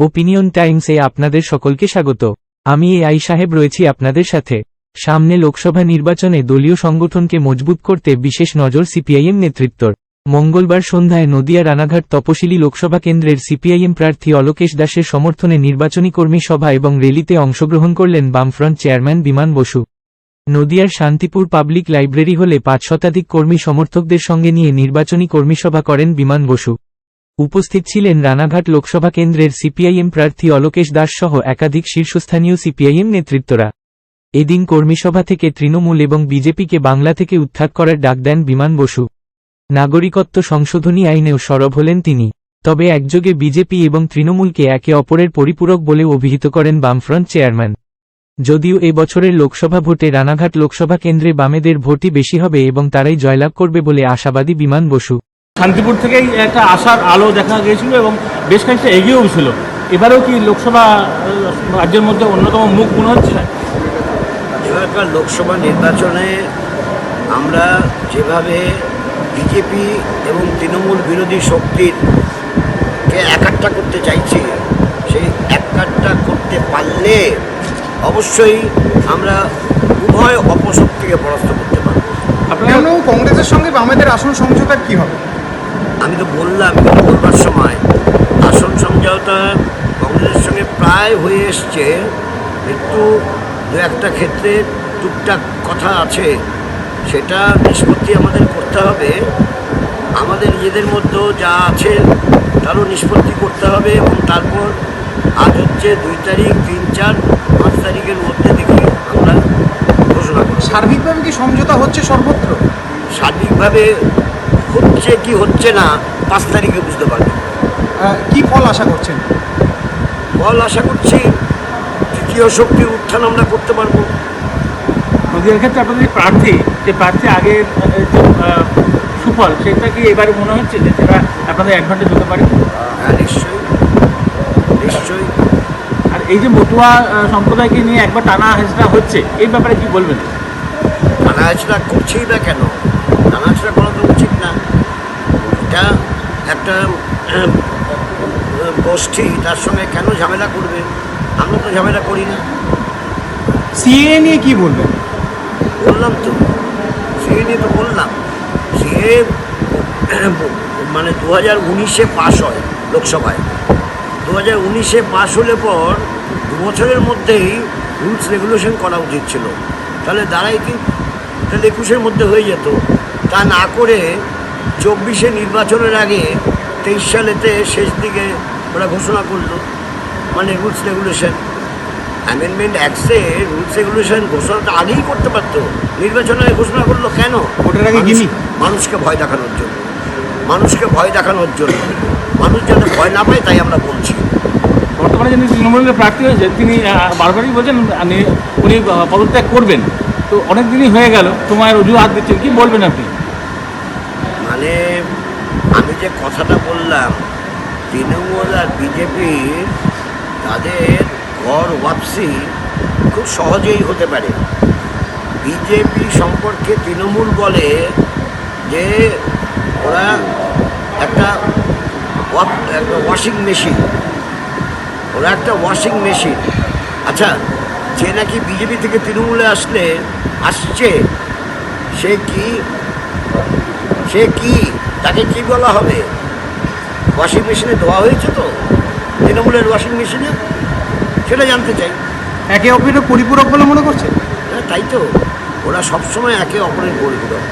Opinion টাইমসে আপনাদের সকলকে স্বাগত। আমি এ আই সাহেব রয়েছি আপনাদের সাথে। সামনে লোকসভা নির্বাচনে দলীয় সংগঠনকে মজবুত করতে বিশেষ নজর সিপিআইএম নেতৃত্বর। মঙ্গলবার সন্ধ্যায় নদিয়া রানাঘাট তপশিলি লোকসভা কেন্দ্রের সিপিআইএম প্রার্থী অলোকেশ দাসের সমর্থনে নির্বাচনী কর্মী সভা এবং র্যালিতে অংশগ্রহণ করলেন বামফ্রন্ট চেয়ারম্যান বিমান বসু। নদিয়ার শান্তিপুর পাবলিক লাইব্রেরি হলে পাঁচ শতাধিক কর্মী সমর্থকদের সঙ্গে নিয়ে নির্বাচনী কর্মী সভা করেন বিমান বসু। উপস্থিত ছিলেন রানাঘাট লোকসভা কেন্দ্রের সিপিআইএম প্রার্থী অলোকেশ দাস সহ একাধিক শীর্ষস্থানীয় সিপিআইএম নেতৃত্বরা। এদিন কর্মীসভা থেকে তৃণমূল এবং বিজেপিকে বাংলা থেকে উত্থাত করার ডাক দেন বিমান বসু। নাগরিকত্ব সংশোধনী আইনেও সরব হলেন তিনি। তবে একযোগে বিজেপি এবং তৃণমূলকে একে অপরের পরিপূরক বলে অভিহিত করেন বামফ্রন্ট চেয়ারম্যান। যদিও এ বছরের লোকসভা ভোটে রানাঘাট লোকসভা কেন্দ্রে বামেদের ভোটই বেশি হবে এবং তারাই জয়লাভ করবে বলে আশাবাদী বিমান বসু। শান্তিপুর থেকেই একটা আশার আলো দেখা গিয়েছিল এবং বেশ খানিকটা এগিয়েও ছিল। এবারেও কি লোকসভা রাজ্যের মধ্যে অন্যতম মুখ মনে হচ্ছে? এবারকার লোকসভা নির্বাচনে আমরা যেভাবে বিজেপি এবং তৃণমূল বিরোধী শক্তির কে একাট্টা করতে চাইছি সেই একাট্টা করতে পারলে অবশ্যই আমরা উভয় অপশক্তিকে পরাস্ত করতে পারব। আপনার কেন কংগ্রেসের সঙ্গে বামেদের আসন সমঝোতার কি হবে? আমি তো বললাম বলবার সময়। আসন সমঝোতা কংগ্রেসের সঙ্গে প্রায় হয়ে এসছে। একটু দু একটা ক্ষেত্রে টুকটাক কথা আছে। সেটা নিষ্পত্তি আমাদের করতে হবে। আমাদের নিজেদের মধ্যেও যা আছে তারও নিষ্পত্তি করতে হবে এবং তারপর আজ হচ্ছে দুই তারিখ তিন চার পাঁচ তারিখের মধ্যে দেখি আমরা ঘোষণা করব। সার্বিকভাবে কি সমঝোতা হচ্ছে সর্বত্র? সার্বিকভাবে হচ্ছে কি হচ্ছে না পাঁচ তারিখে বুঝতে পারবে। আহ, কি ফল আশা করছেন? ফল আশা করছি তৃতীয় শক্তির উত্থান আমরা করতে পারব। নদীয়ার ক্ষেত্রে আপনাদের যে প্রার্থী যে প্রার্থী আগের যে সুফল সেটা কি এবারে মনে হচ্ছে যে সেটা আপনাদের অ্যাডভান্টেজ হতে পারে? হ্যাঁ নিশ্চয়ই। নিশ্চয়ই। আর এই যে মতুয়া সম্প্রদায়কে নিয়ে একবার টানা হেঁচড়া হচ্ছে এই ব্যাপারে কি বলবেন? টানা টানাহাচড়া করছেই না কেন টানাহাচড়া করা তো উচিত না এটা একটা আহ, গোষ্ঠী তার সঙ্গে কেন ঝামেলা করবে? আমরা তো ঝামেলা করি না। সিএ নিয়ে কি বলবেন বললাম তো সিএ নিয়ে তো বললাম। সিএ মানে দু হাজার উনিশে পাশ হয় লোকসভায়। দু হাজার উনিশে পাশ হলে পর দু বছরের মধ্যেই রুলস রেগুলেশন করা উচিত ছিল। তাহলে দাঁড়াই কি? তাহলে একুশের মধ্যে হয়ে যেত। তা না করে চব্বিশে নির্বাচনের আগে তেইশ সালেতে শেষ দিকে ওরা ঘোষণা করল মানে রুলস রেগুলেশন অ্যামেন্ডমেন্ট অ্যাক্টসে রুলস রেগুলেশন ঘোষণাটা আগেই করতে পারতো। নির্বাচনে ঘোষণা করল কেন? ভোটের আগে মানুষ- মানুষকে ভয় দেখানোর জন্য। মানুষকে ভয় দেখানোর জন্য। মানুষ যাতে ভয় না পায় তাই আমরা বলছি। বর্তমানে যিনি তৃণমূলের প্রার্থী হয়েছেন তিনি বারবারই বলছেন উনি পদত্যাগ করবেন। তো অনেক দিনই হয়ে গেল সময়ের অজুহাত দিচ্ছেন। কি বলবেন আপনি? মানে আমি যে কথাটা বললাম তৃণমূল আর বিজেপি তাদের ঘর ওয়াপসি খুব সহজেই হতে পারে। বিজেপি সম্পর্কে তৃণমূল বলে যে ওরা একটা একটা ওয়াশিং মেশিন। ওরা একটা ওয়াশিং মেশিন। আচ্ছা যে নাকি বিজেপি থেকে তৃণমূলে আসলে, আসছে, সে কি সে কি, তাকে কি বলা হবে? ওয়াশিং মেশিনে ধোয়া হয়েছে তো? তৃণমূলের ওয়াশিং মেশিনে সেটা জানতে চাই। একে অপরের পরিপূরক বলে মনে করছে? হ্যাঁ, তাই তো। ওরা সবসময় একে অপরের পরিপূরক।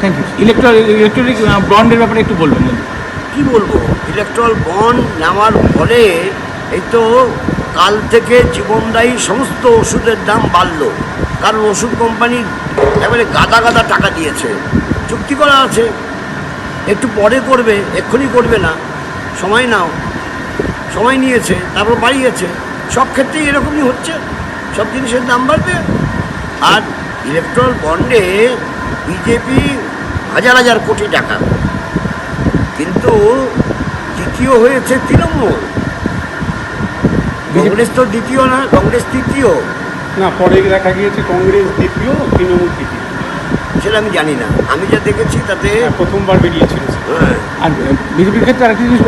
থ্যাংক ইউ ইলেকট্রল ইলেকট্রনিক বন্ডের ব্যাপারে একটু বলবেন কি বলব? ইলেকট্রল বন্ড নেওয়ার ফলে এই তো কাল থেকে জীবনদায়ী সমস্ত ওষুধের দাম বাড়লো। কারণ ওষুধ কোম্পানি এবারে গাদা গাদা টাকা দিয়েছে। চুক্তি করা আছে। একটু পরে করবে এক্ষুনি করবে না। সময় নাও। সময় নিয়েছে তারপর বাড়িয়েছে। সব ক্ষেত্রেই এরকমই হচ্ছে। সব জিনিসের দাম বাড়বে। আর ইলেকট্রল বন্ডে বিজেপি হাজার হাজার কোটি টাকা। কিন্তু দ্বিতীয় হয়েছে তৃণমূল। কংগ্রেস তো দ্বিতীয় না কংগ্রেস তৃতীয়। না পরে দেখা গিয়েছে কংগ্রেস দ্বিতীয় তৃণমূল তৃতীয়। সেটা আমি জানি না। আমি যা দেখেছি তাতে প্রথমবার বেরিয়েছিল হ্যাঁ, আর বিজেপির ক্ষেত্রে আরেকটা জিনিস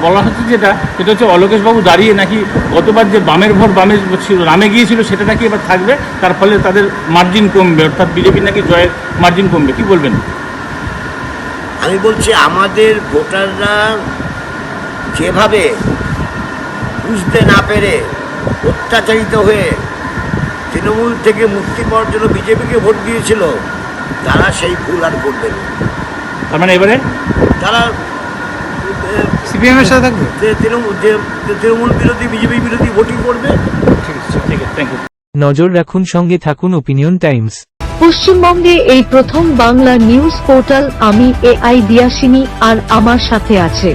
বলা হচ্ছে যেটা সেটা হচ্ছে অলোকেশবাবু দাঁড়িয়ে নাকি গতবার যে বামের ভোট বামে ছিল রামে গিয়েছিল সেটা নাকি এবার থাকবে তার ফলে তাদের মার্জিন কমবে অর্থাৎ বিজেপির নাকি জয়ের মার্জিন কমবে কি বলবেন? আমি বলছি আমাদের ভোটাররা যেভাবে বুঝতে না পেরে অত্যাচারিত হয়ে তৃণমূল থেকে মুক্তি পাওয়ার জন্য বিজেপিকে ভোট দিয়েছিল তারা সেই ভুল আর করবে না। তার মানে এবারে? তারা সিপিএম এর সাথে থাকবে? যে তৃণমূল যে তৃণমূল বিরোধী বিজেপি বিরোধী ভোটিং করবে। ঠিক আছে ঠিক আছে থ্যাংক ইউ নজর রাখুন সঙ্গে থাকুন ওপিনিয়ন টাইমস পশ্চিমবঙ্গে এই প্রথম বাংলা নিউজ পোর্টাল আমি এআই দিয়াসিনী আর আমার সাথে আছে।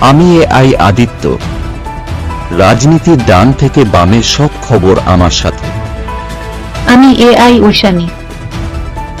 আমি এ আই আদিত্য। রাজনীতির ডান থেকে বামের সব খবর আমার সাথে। আমি এ আই ঐশানী।